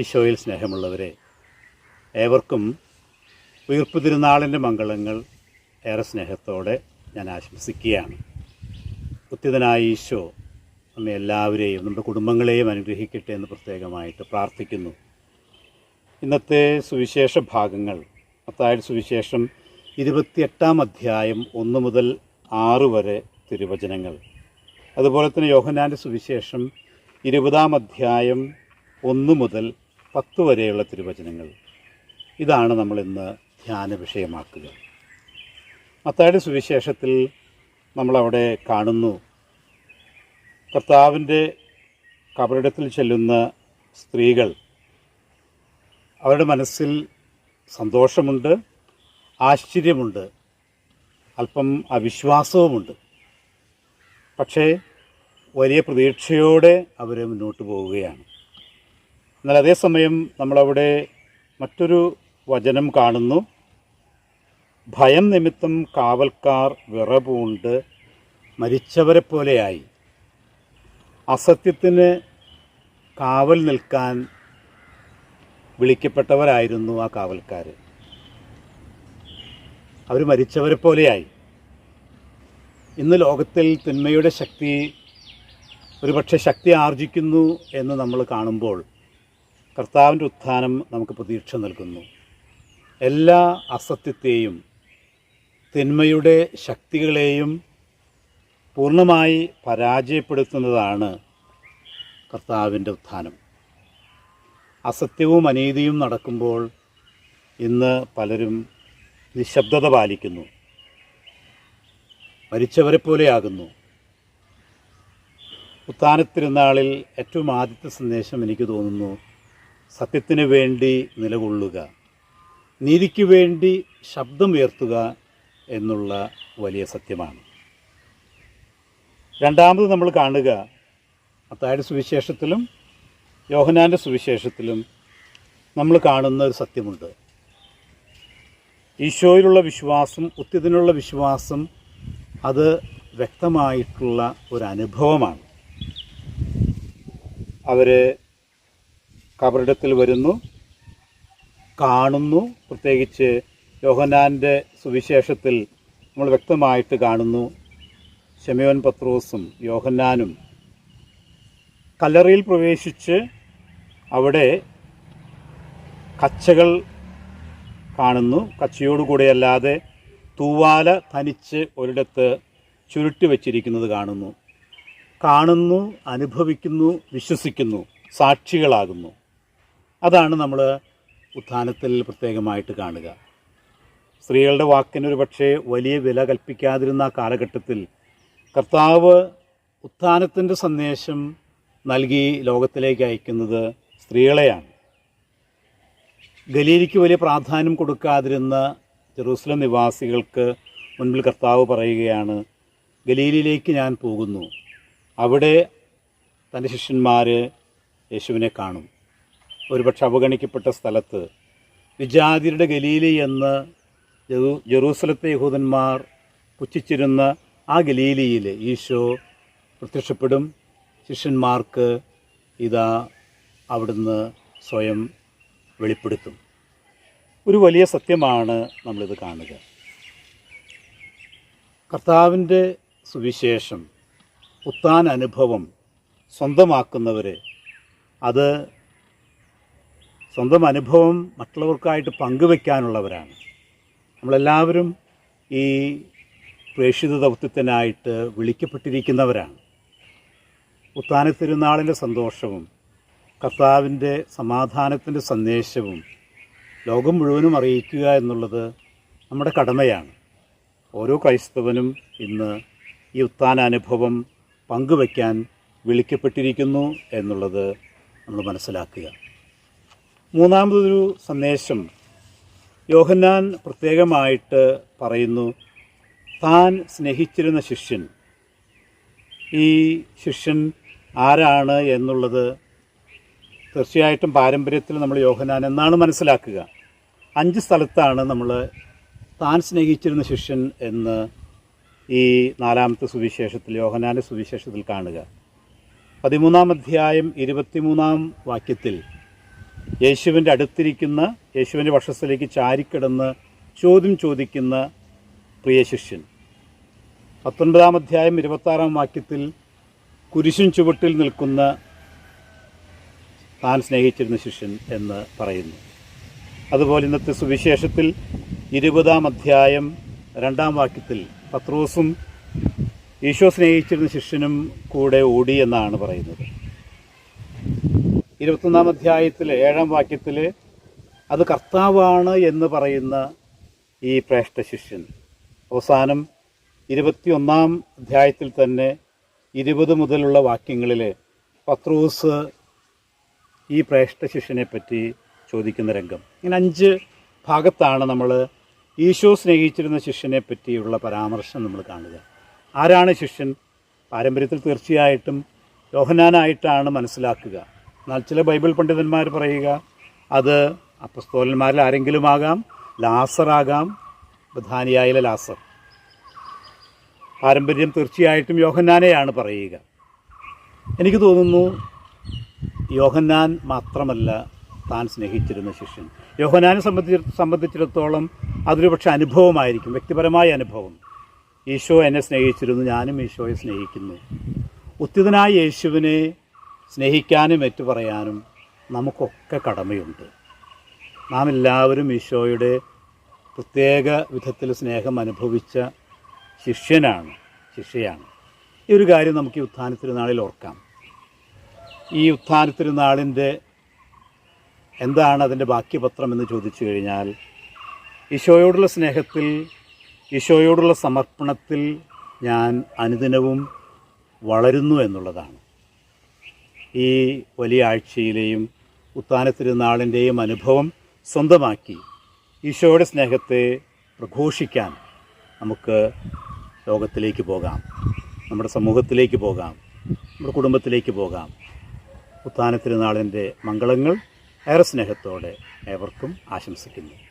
ഈശോയിൽ സ്നേഹമുള്ളവരെ ഏവർക്കും ഉയർപ്പ് തിരുനാളിന്റെ മംഗളങ്ങൾ ഏറെ സ്നേഹത്തോടെ ഞാൻ ആശംസിക്കുകയാണ്. ഉത്തിതനായ ഈശോ നമ്മെ എല്ലാവരെയും നമ്മുടെ കുടുംബങ്ങളെയും അനുഗ്രഹിക്കട്ടെ എന്ന് പ്രത്യേകമായിട്ട് പ്രാർത്ഥിക്കുന്നു. ഇന്നത്തെ സുവിശേഷ ഭാഗങ്ങൾ അത്തായത് സുവിശേഷം ഇരുപത്തിയെട്ടാം അധ്യായം ഒന്ന് മുതൽ ആറ് വരെ തിരുവചനങ്ങൾ. അതുപോലെ തന്നെ യോഹനാന്റെ സുവിശേഷം ഇരുപതാം അധ്യായം ഒന്ന് മുതൽ പത്ത് വരെയുള്ള തിരുവചനങ്ങൾ. ഇതാണ് നമ്മൾ ഇന്ന് ധ്യാന വിഷയമാക്കുക. മത്തായുടെ സുവിശേഷത്തിൽ നമ്മളവിടെ കാണുന്നു. കർത്താവിന്റെ കബറിടത്തിൽ ചെല്ലുന്ന സ്ത്രീകൾ അവരുടെ മനസ്സിൽ സന്തോഷമുണ്ട് ആശ്ചര്യമുണ്ട് അല്പം അവിശ്വാസവുമുണ്ട്. പക്ഷേ വലിയ പ്രതീക്ഷയോടെ അവർ മുന്നോട്ട് പോവുകയാണ്. എന്നാൽ അതേസമയം നമ്മളവിടെ മറ്റൊരു വചനം കാണുന്നു. ഭയം നിമിത്തം കാവൽക്കാർ വിറപൂണ്ട് മരിച്ചവരെ പോലെയായി. അസത്യത്തിന് കാവൽ നിൽക്കാൻ വിളിക്കപ്പെട്ടവരായിരുന്നു ആ കാവൽക്കാർ അവർ മരിച്ചവരെ പോലെയായി. ഇന്ന് ലോകത്തിൽ തിന്മയുടെ ശക്തി ഒരുപക്ഷെ ശക്തി ആർജിക്കുന്നു എന്ന് നമ്മൾ കാണുമ്പോൾ കർത്താവിന്റെ ഉത്ഥാനം നമുക്ക് പ്രതീക്ഷ നൽകുന്നു. എല്ലാ അസത്യത്തെയും തിന്മയുടെ ശക്തികളെയും പൂർണമായി പരാജയപ്പെടുത്തുന്നതാണ് കർത്താവിന്റെ ഉത്ഥാനം. അസത്യവും അനീതിയും നടക്കുമ്പോൾ ഇന്ന് പലരും നിശബ്ദത പാലിക്കുന്നു. മരിച്ചവരെ പോലെയാകുന്നു. ഉത്ഥാനത്തിരുന്നാളിൽ ഏറ്റവും ആദ്യത്തെ സന്ദേശം എനിക്ക് തോന്നുന്നു സത്യത്തിന് വേണ്ടി നിലകൊള്ളുക നീതിക്ക് വേണ്ടി ശബ്ദം ഉയർത്തുക എന്നുള്ള വലിയ സത്യമാണ്. രണ്ടാമത് നമ്മൾ കാണുക അത്തായുടെ സുവിശേഷത്തിലും യോഹനാന്റെ സുവിശേഷത്തിലും നമ്മൾ കാണുന്ന ഒരു സത്യമുണ്ട്. ഈശോയിലുള്ള വിശ്വാസം ഉത്തിതിനുള്ള വിശ്വാസം അത് വ്യക്തമായിട്ടുള്ള ഒരു അനുഭവമാണ്. അവർ കബറിടത്തിൽ വരുന്നു കാണുന്നു. പ്രത്യേകിച്ച് യോഹനാന്റെ സുവിശേഷത്തിൽ നമ്മൾ വ്യക്തമായിട്ട് കാണുന്നു. ഷെമിയോൻ പത്രോസും യോഹന്നാനും കല്ലറയിൽ പ്രവേശിച്ച് അവിടെ കച്ചകൾ കാണുന്നു. കച്ചയോടുകൂടെയല്ലാതെ തൂവാല തനിച്ച് ഒരിടത്ത് ചുരുട്ടി വച്ചിരിക്കുന്നത് കാണുന്നു. കാണുന്നു അനുഭവിക്കുന്നു വിശ്വസിക്കുന്നു സാക്ഷികളാകുന്നു. അതാണ് നമ്മൾ ഉത്ഥാനത്തിൽ പ്രത്യേകമായിട്ട് കാണുക. സ്ത്രീകളുടെ വാക്കിനൊരു പക്ഷേ വലിയ വില കൽപ്പിക്കാതിരുന്ന ആ കാലഘട്ടത്തിൽ കർത്താവ് ഉത്ഥാനത്തിന്റെ സന്ദേശം നൽകി ലോകത്തിലേക്ക് അയക്കുന്നത് സ്ത്രീകളെയാണ്. ഗലീലിക്ക് വലിയ പ്രാധാന്യം കൊടുക്കാതിരുന്ന ജെറൂസലം നിവാസികൾക്ക് മുൻപിൽ കർത്താവ് പറയുകയാണ് ഗലീലിലേക്ക് ഞാൻ പോകുന്നു. അവിടെ തന്റെ ശിഷ്യന്മാർ യേശുവിനെ കാണും. ഒരുപക്ഷെ അവഗണിക്കപ്പെട്ട സ്ഥലത്ത് വിജാതിരുടെ ഗലീലി എന്ന് ജെറൂ- ജെറൂസലത്തെ യഹൂദന്മാർ പുച്ഛിച്ചിരുന്ന ആ ഗലീലിയിൽ ഈശോ പ്രത്യക്ഷപ്പെടും. ശിഷ്യന്മാർക്ക് ഇതാ അവിടുന്ന് സ്വയം വെളിപ്പെടുത്തും. ഒരു വലിയ സത്യമാണ് നമ്മളിത് കാണുക. കർത്താവിന്റെ സുവിശേഷം ഉത്താൻ അനുഭവം സ്വന്തമാക്കുന്നവരെ അത് സ്വന്തം അനുഭവം മറ്റുള്ളവർക്കായിട്ട് പങ്കുവെക്കാനുള്ളവരാണ്. നമ്മളെല്ലാവരും ഈ പ്രേക്ഷിത ദൗത്യത്തിനായിട്ട് വിളിക്കപ്പെട്ടിരിക്കുന്നവരാണ്. ഉത്താന തിരുനാളിന്റെ സന്തോഷവും കർത്താവിന്റെ സമാധാനത്തിന്റെ സന്ദേശവും ലോകം മുഴുവനും അറിയിക്കുക എന്നുള്ളത് നമ്മുടെ കടമയാണ്. ഓരോ ക്രൈസ്തവനും ഇന്ന് ഈ ഉത്താന അനുഭവം പങ്കുവയ്ക്കാൻ വിളിക്കപ്പെട്ടിരിക്കുന്നു എന്നുള്ളത് നമ്മൾ മനസ്സിലാക്കുക. മൂന്നാമതൊരു സന്ദേശം യോഹന്നാൻ പ്രത്യേകമായിട്ട് പറയുന്നു താൻ സ്നേഹിച്ചിരുന്ന ശിഷ്യൻ. ഈ ശിഷ്യൻ ആരാണ് എന്നുള്ളത് തീർച്ചയായിട്ടും പാരമ്പര്യത്തിൽ നമ്മൾ യോഹനാൻ എന്നാണ് മനസ്സിലാക്കുക. അഞ്ച് സ്ഥലത്താണ് നമ്മൾ താൻ സ്നേഹിച്ചിരുന്ന ശിഷ്യൻ എന്ന് ഈ നാലാമത്തെ സുവിശേഷത്തിൽ യോഹനാന്റെ സുവിശേഷത്തിൽ കാണുക. പതിമൂന്നാം അധ്യായം ഇരുപത്തിമൂന്നാം വാക്യത്തിൽ യേശുവിന്റെ അടുത്തിരിക്കുന്ന യേശുവിന്റെ വക്ഷസ്ഥലേക്ക് ചാരിക്കിടന്ന് ചോദ്യം ചോദിക്കുന്ന പ്രിയ ശിഷ്യൻ. പത്തൊൻപതാം അധ്യായം ഇരുപത്താറാം വാക്യത്തിൽ കുരിശും ചുവട്ടിൽ നിൽക്കുന്ന താൻ സ്നേഹിച്ചിരുന്ന ശിഷ്യൻ എന്ന് പറയുന്നു. അതുപോലെ ഇന്നത്തെ സുവിശേഷത്തിൽ ഇരുപതാം അധ്യായം രണ്ടാം വാക്യത്തിൽ പത്രോസും ഈശോ സ്നേഹിച്ചിരുന്ന ശിഷ്യനും കൂടെ ഓടി എന്നാണ് പറയുന്നത്. ഇരുപത്തൊന്നാം അധ്യായത്തിൽ ഏഴാം വാക്യത്തിൽ അത് കർത്താവാണ് എന്ന് പറയുന്ന ഈ പ്രേഷ്ഠ ശിഷ്യൻ. അവസാനം ഇരുപത്തിയൊന്നാം അധ്യായത്തിൽ തന്നെ ഇരുപത് മുതലുള്ള വാക്യങ്ങളിൽ പത്രോസ് ഈ പ്രേഷ്ഠ ശിഷ്യനെ പറ്റി ചോദിക്കുന്ന രംഗം. ഇങ്ങനെ അഞ്ച് ഭാഗത്താണ് നമ്മൾ ഈശോ സ്നേഹിച്ചിരുന്ന ശിഷ്യനെ പറ്റിയുള്ള പരാമർശം നമ്മൾ കാണുക. ആരാണ് ശിഷ്യൻ? പാരമ്പര്യത്തിൽ തീർച്ചയായിട്ടും യോഹനാനായിട്ടാണ് മനസ്സിലാക്കുക. എന്നാൽ ചില ബൈബിൾ പണ്ഡിതന്മാർ പറയുക അത് അപ്പസ്തോലന്മാരിൽ ആരെങ്കിലും ആകാം ലാസറാകാം ബധാനിയായിലെ ലാസർ. പാരമ്പര്യം തീർച്ചയായിട്ടും യോഹന്നാനെയാണ് പറയുക. എനിക്ക് തോന്നുന്നു യോഹന്നാൻ മാത്രമല്ല താൻ സ്നേഹിച്ചിരുന്ന ശിഷ്യൻ. യോഹന്നാനെ സംബന്ധിച്ച് സംബന്ധിച്ചിടത്തോളം അതൊരു പക്ഷേ അനുഭവമായിരിക്കും വ്യക്തിപരമായ അനുഭവം. ഈശോ എന്നെ സ്നേഹിച്ചിരുന്നു ഞാനും ഈശോയെ സ്നേഹിക്കുന്നു. ഉത്തിതനായ യേശുവിനെ സ്നേഹിക്കാനും ഏറ്റുപറയാനും നമുക്കൊക്കെ കടമയുണ്ട്. നാം എല്ലാവരും ഈശോയുടെ പ്രത്യേക വിധത്തിൽ സ്നേഹം അനുഭവിച്ച ശിഷ്യനാണ് ശിഷ്യയാണ്. ഈ ഒരു കാര്യം നമുക്ക് ഈ ഉത്ഥാന തിരുനാളിൽ ഓർക്കാം. ഈ ഉത്ഥാന തിരുനാളിന്റെ എന്താണ് അതിന്റെ ബാക്കിപത്രം എന്ന് ചോദിച്ചു കഴിഞ്ഞാൽ ഈശോയോടുള്ള സ്നേഹത്തിൽ ഈശോയോടുള്ള സമർപ്പണത്തിൽ ഞാൻ അനുദിനവും വളരുന്നു എന്നുള്ളതാണ്. ഈ വലിയ ആഴ്ചയിലെയും ഉത്താന തിരുനാളിന്റെയും അനുഭവം സ്വന്തമാക്കി ഈശോയുടെ സ്നേഹത്തെ പ്രഘോഷിക്കാൻ നമുക്ക് ലോകത്തിലേക്ക് പോകാം. നമ്മുടെ സമൂഹത്തിലേക്ക് പോകാം. നമ്മുടെ കുടുംബത്തിലേക്ക് പോകാം. ഉത്താന തിരുനാളിന്റെ മംഗളങ്ങൾ ഏറെ സ്നേഹത്തോടെ ഏവർക്കും ആശംസിക്കുന്നു.